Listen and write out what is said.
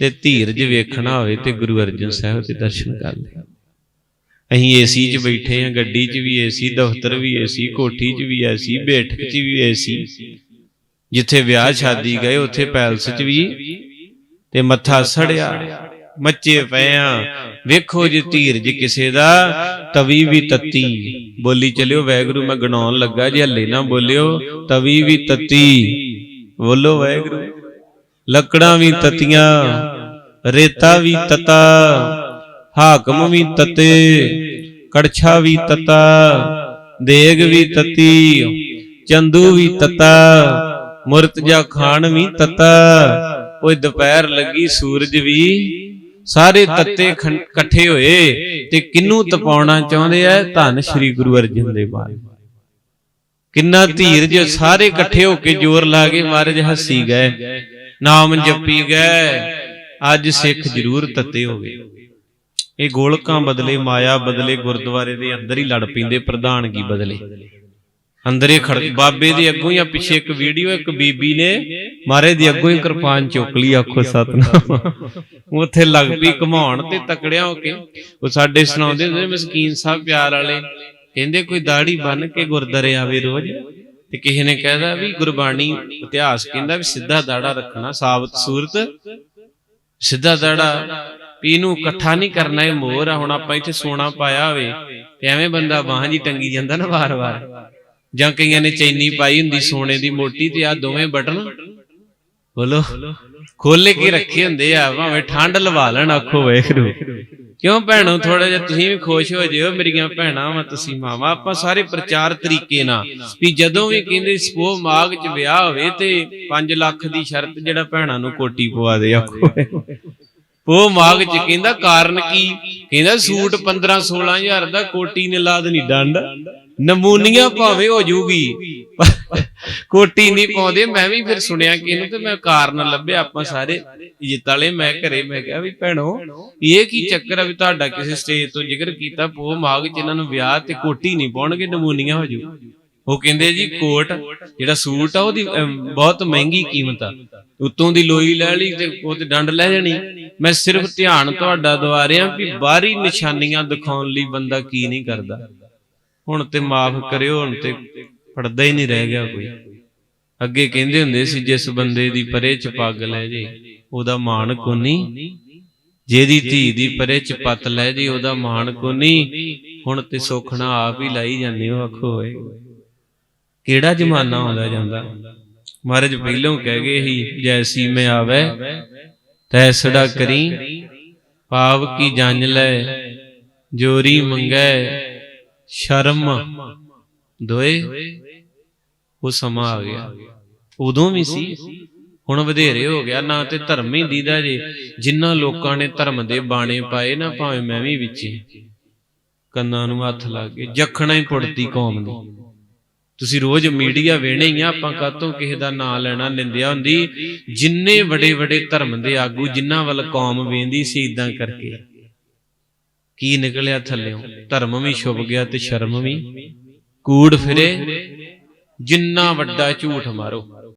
ਤੇ ਧੀਰਜ ਵੇਖਣਾ ਹੋਵੇ ਤੇ ਗੁਰੂ ਅਰਜਨ ਸਾਹਿਬ ਦੇ ਦਰਸ਼ਨ ਕਰ ਲੈ ਅਸੀਂ ਏਸੀ 'ਚ ਬੈਠੇ ਆ ਗੱਡੀ 'ਚ ਵੀ ਏਸੀ ਦਫ਼ਤਰ ਵੀ ਏਸੀ ਕੋਠੀ 'ਚ ਵੀ ਏਸੀ ਬੈਠਕ 'ਚ ਵੀ ਏਸੀ ਜਿੱਥੇ ਵਿਆਹ ਸ਼ਾਦੀ ਗਏ, ਉੱਥੇ ਪੈਲਸ 'ਚ ਵੀ ਤੇ ਮੱਥਾ ਸੜਿਆ। ਮੱਚੇ ਪਏ ਆ ਵੇਖੋ ਜੇ ਧੀਰਜ ਕਿਸੇ ਦਾ, ਤਵੀ ਵੀ ਤੱਤੀ। ਬੋਲੀ ਚਲਿਓ ਵੈਗਰੂ ਮੈਂ ਗਣਾਉਣ ਲੱਗਾ, ਜੇ ਹੱਲੇ ਨਾ ਬੋਲਿਓ, ਤਵੀ ਵੀ ਤੱਤੀ। ਬੋਲੋ ਵੈਗਰੂ ਲੱਕੜਾਂ ਵੀ ਤਤੀਆਂ, ਰੇਤਾ ਵੀ ਤਤਾ, ਹਾਕਮ ਵੀ ਤਤੇ, ਕੜਛਾ ਵੀ ਤਤਾ, ਦੇਗ ਵੀ ਤਤੀ, ਚੰਦੂ ਵੀ ਤਤਾ ਮੁਰਤਜਾ ਖਾਨ ਵੀ ਤਤਾ। ਓਏ ਦੁਪਹਿਰ ਲੱਗੀ, ਸੂਰਜ ਵੀ। ਸਾਰੇ ਤੱਤੇ ਖੰ- ਇਕੱਠੇ ਹੋਏ ਤੇ ਕਿੰਨੂੰ ਤਪਾਉਣਾ ਚਾਹੁੰਦੇ ਆ? ਧੰਨ ਸ੍ਰੀ ਗੁਰੂ ਅਰਜਨ ਦੇਵ ਮਹਾਰਾਜ ਕਿੰਨਾ ਧੀਰਜ, ਸਾਰੇ ਇਕੱਠੇ ਹੋ ਕੇ ਜ਼ੋਰ ਲਾ ਕੇ ਮਹਾਰਾਜ ਹੱਸੀ ਗਏ। ਨਾਮ ਜਪੀ ਗਏ। ਅੱਜ ਸਿੱਖ ਜ਼ਰੂਰ ਤੱਤੇ ਹੋ ਗਏ। ਇਹ ਗੋਲਕਾਂ ਬਦਲੇ ਮਾਇਆ ਬਦਲੇ ਗੁਰਦੁਆਰੇ ਦੇ ਅੰਦਰ ਹੀ ਲੜ ਪੈਂਦੇ ਪ੍ਰਧਾਨਗੀ ਬਦਲੇ? ਅੰਦਰੇ ਖੜ ਬਾਬੇ ਦੇ ਅੱਗੋਂ ਜਾਂ ਪਿੱਛੇ ਇੱਕ ਵੀਡੀਓ ਇੱਕ ਬੀਬੀ ਨੇ ਮਾਰੇ ਦੀ ਅੱਗੋਂ ਹੀ ਕਿਰਪਾਨ ਚੁੱਕ ਲਈ ਆਖੋ ਸਤਨਾਮ। ਉੱਥੇ ਲੱਗ ਪਈ ਘਮਾਉਣ ਤੇ ਤਕੜਿਆ ਹੋ ਕੇ। ਉਹ ਸਾਡੇ ਸੁਣਾਉਂਦੇ ਹੁੰਦੇ ਨੇ ਮਸਕੀਨ ਸਾਹਿਬ ਪਿਆਰ ਵਾਲੇ। ਕਹਿੰਦੇ ਕੋਈ ਦਾੜੀ ਬੰਨ ਕੇ ਗੁਰਦਾਰੇ ਆਵੇ ਰੋਜ਼? ਤੇ ਕਿਸੇ ਨੇ ਕਹਿਦਾ ਵੀ ਗੁਰਬਾਣੀ ਇਤਿਹਾਸ ਕਹਿੰਦਾ ਵੀ ਸਿੱਧਾ ਦਾੜਾ ਰੱਖਣਾ, ਸਾਬਤ ਸੂਰਤ। ਸਿੱਧਾ ਦਾੜਾ ਵੀ ਇਹਨੂੰ ਇਕੱਠਾ ਨਹੀਂ ਕਰਨਾ, ਇਹ ਮੋਹਰ ਆ, ਹੁਣ ਆਪਾਂ ਇੱਥੇ ਸੋਨਾ ਪਾਇਆ ਹੋਵੇ ਤੇ ਐਵੇਂ ਬੰਦਾ ਬਾਹਾਂ ਜੀ ਟੰਗੀ ਜਾਂਦਾ ਨਾ ਵਾਰ-ਵਾਰ। ਜਾਂ ਕਈਆਂ ਨੇ ਚੈਨੀ ਪਾਈ ਹੁੰਦੀ ਸੋਨੇ ਦੀ ਮੋਟੀ ਤੇ ਆ ਦੋਵੇਂ ਬਟਨ। ਬੋਲੋ। ਖੋਲੇ ਕੇ ਰੱਖੇ ਹੁੰਦੇ ਆ ਭਾਵੇਂ ਠੰਡ ਲਵਾ ਲੈਣ ਆਖੋ ਵੇਖਰੂ ਕਿਉਂ ਭੈਣੋ ਥੋੜਾ ਜਿਹਾ ਤੁਸੀਂ ਵੀ ਖੁਸ਼ ਹੋ ਜਿਓ ਮੇਰੀਆਂ ਭੈਣਾਂ ਵਾ ਤੁਸੀਂ ਮਾਵਾ ਆਪਾਂ ਸਾਰੇ ਪ੍ਰਚਾਰ ਤਰੀਕੇ ਨਾਲ। ਵੀ ਜਦੋਂ ਵੀ ਕਹਿੰਦੇ ਸਪੋ ਮਾਗ ਚ ਵਿਆਹ ਹੋਵੇ ਤੇ 5 ਲੱਖ ਦੀ ਸ਼ਰਤ ਜਿਹੜਾ ਭੈਣਾਂ ਨੂੰ ਕੋਟੀ ਪਵਾ ਦੇ ਆਖੋ। ਉਹ ਮਾਗ ਚ ਕਹਿੰਦਾ ਕਾਰਨ ਕੀ? ਕਹਿੰਦਾ ਸੂਟ 15 16000 ਦਾ ਕੋਟੀ ਨੇ ਲਾ ਦੇਣੀ ਡੰਡ। ਨਮੂਨੀਆਂ ਭਾਵੇਂ ਹੋ ਜੂਗੀ। ਕੋਟੀ ਨਹੀਂ ਪਾਉਂਦੇ ਮੈਂ ਵੀ ਫਿਰ ਸੁਣਿਆ ਕਿ ਇਹਨੂੰ ਤੇ ਮੈਂ ਕਾਰਨ ਲੱਭਿਆ ਆਪਾਂ ਸਾਰੇ। ਇੱਜ਼ਤ ਵਾਲੇ ਮੈਂ ਘਰੇ ਮੈਂ ਕਿਹਾ ਵੀ ਭੈਣੋ ਇਹ ਕੀ ਚੱਕਰ ਆ ਵੀ ਤੁਹਾਡਾ ਕਿਸੇ ਸਟੇਜ ਤੋਂ ਜ਼ਿਕਰ ਕੀਤਾ ਪੋ ਮਾਗ ਚ ਇਹਨਾਂ ਨੂੰ ਵਿਆਹ ਤੇ ਕੋਟੀ ਨਹੀਂ ਪਾਉਣਗੇ ਨਮੂਨੀਆਂ ਹੋ ਜੂ। ਉਹ ਕਹਿੰਦੇ ਜੀ ਕੋਟ ਜਿਹੜਾ ਸੂਟ ਆ ਉਹਦੀ ਬਹੁਤ ਮਹਿੰਗੀ ਕੀਮਤ ਆ। ਉਤੋਂ ਦੀ ਲੋਈ ਲੈ ਲਈ ਤੇ ਉਹ ਤੇ ਡੰਡ ਲੈ ਜਾਣੀ। ਮੈਂ ਸਿਰਫ ਧਿਆਨ ਤੁਹਾਡਾ ਦਵਾ ਰਿਹਾ ਵੀ ਬਾਹਰੀ ਨਿਸ਼ਾਨੀਆਂ ਦਿਖਾਉਣ ਲਈ ਬੰਦਾ ਕੀ ਨਹੀਂ ਕਰਦਾ ਹੁਣ ਤੇ ਮਾਫ ਕਰਿਓ, ਹੁਣ ਤੇ ਪੜਦਾ ਹੀ ਨਹੀਂ ਰਹਿ ਗਿਆ ਕੋਈ। ਅੱਗੇ ਕਹਿੰਦੇ ਹੁੰਦੇ ਸੀ, ਜਿਸ ਬੰਦੇ ਦੀ ਪਰੇ ਚ ਪੱਗ ਲੈ ਜੇ, ਉਹਦਾ ਮਾਣ ਕੋਨੀ। ਜਿਹਦੀ ਧੀ ਦੀ ਪਰੇ ਚ ਪੱਤ ਲੈ ਜੇ, ਉਹਦਾ ਮਾਣ ਕੋਨੀ। ਹੁਣ ਤੇ ਸੋਖਣਾ ਆਪ ਹੀ ਲਾਈ ਜਾਂਦੇ ਹੋ, ਆਖੋ ਓਏ। ਕਿਹੜਾ ਜ਼ਮਾਨਾ ਆਉਂਦਾ ਜਾਂਦਾ? ਮਹਾਰਾਜ ਪਹਿਲੋਂ ਕਹਿ ਗਏ ਸੀ, ਜੈਸੀ ਮੈਂ ਆਵੇ ਤੈਸੜਾ ਕਰੀ। ਪਾਪ ਕੀ ਜੰਜ ਲੈ, ਜੋਰੀ ਮੰਗੈ ਸ਼ਰਮ ਦੋਏ ਉਹ ਸਮਾਂ ਆ ਗਿਆ। ਉਦੋਂ ਵੀ ਸੀ। ਹੁਣ ਵਧੇਰੇ ਹੋ ਗਿਆ। ਨਾ ਤੇ ਧਰਮ ਹੀ ਦੀਦਾ ਜੇ। ਜਿਨ੍ਹਾਂ ਲੋਕਾਂ ਨੇ ਧਰਮ ਦੇ ਬਾਣੇ ਪਾਏ ਨਾ, ਭਾਵੇਂ ਮੈਂ ਵੀ ਵਿੱਚੇ ਕੰਨਾਂ ਨੂੰ ਹੱਥ ਲਾ ਕੇ। ਜਖਣਾ ਹੀ ਪੁੱਟਦੀ ਕੌਮ ਦੀ। ਤੁਸੀਂ ਰੋਜ਼ ਮੀਡੀਆ ਵੇਣੇ ਹੀ ਆ, ਆਪਾਂ ਕਾਤੋਂ ਕਿਸੇ ਦਾ ਨਾਂ ਲੈਣਾ ਨਿੰਦਿਆ ਹੁੰਦੀ? ਜਿੰਨੇ ਵੱਡੇ ਵੱਡੇ ਧਰਮ ਦੇ ਆਗੂ ਜਿਨ੍ਹਾਂ ਵੱਲ ਕੌਮ ਵੇਂਦੀ ਸੀ ਇਦਾਂ ਕਰਕੇ। ਕੀ ਨਿਕਲਿਆ ਥੱਲਿਓਂ ਧਰਮ ਵੀ ਛੁਪ ਗਿਆ ਤੇ ਸ਼ਰਮ ਵੀ। ਕੂੜ ਫਿਰੇ। ਜਿੰਨਾ ਵੱਡਾ ਝੂਠ ਮਾਰੋ।